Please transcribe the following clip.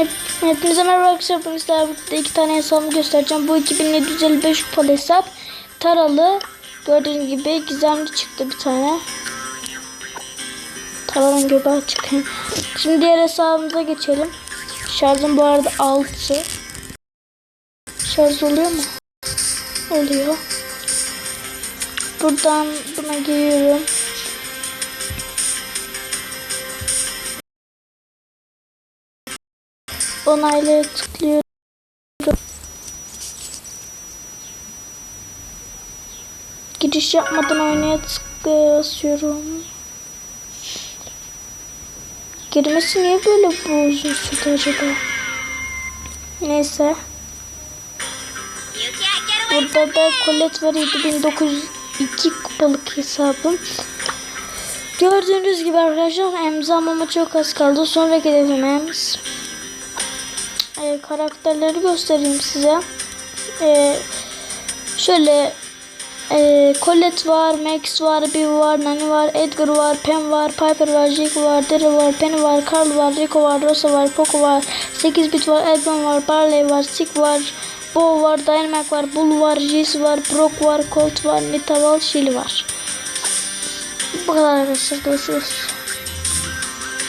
Hep, hepinize merhaba arkadaşlar. Birlikte iki tane hesabımı göstereceğim. Bu 2755 kupalı hesap. Taralı. Gördüğünüz gibi gizemli çıktı bir tane. Taranın göbeği çıkıyor. Şimdi diğer hesabımıza geçelim. Şarjım bu arada 6. Şarj oluyor mu? Oluyor. Buradan buna giriyorum. Onaylaya tıklıyorum. Giriş yapmadan oynaya tıklıyorum. Girmesi niye böyle bu uzun sürdü acaba? Neyse. Burada da Colette var 7902 kupalık hesabım. Gördüğünüz gibi arkadaşlar emzamama çok az kaldı. Sonraki hedefimiz karakterleri göstereyim size. E, şöyle e, Colette var, Max var, Bibi var, Nani var, Edgar var, Pam var, Piper var, Jake var, Daryl var, Penny var, Carl var, Rico var, Rosa var, Poco var, 8 bit var, Edmund var, Barley var, Sick var, Bo var, Dynamax var, Bull var, Jesse var, Brock var, Colt var, Nita var, Shelly var. Bu kadar arkadaşlar görüşürüz.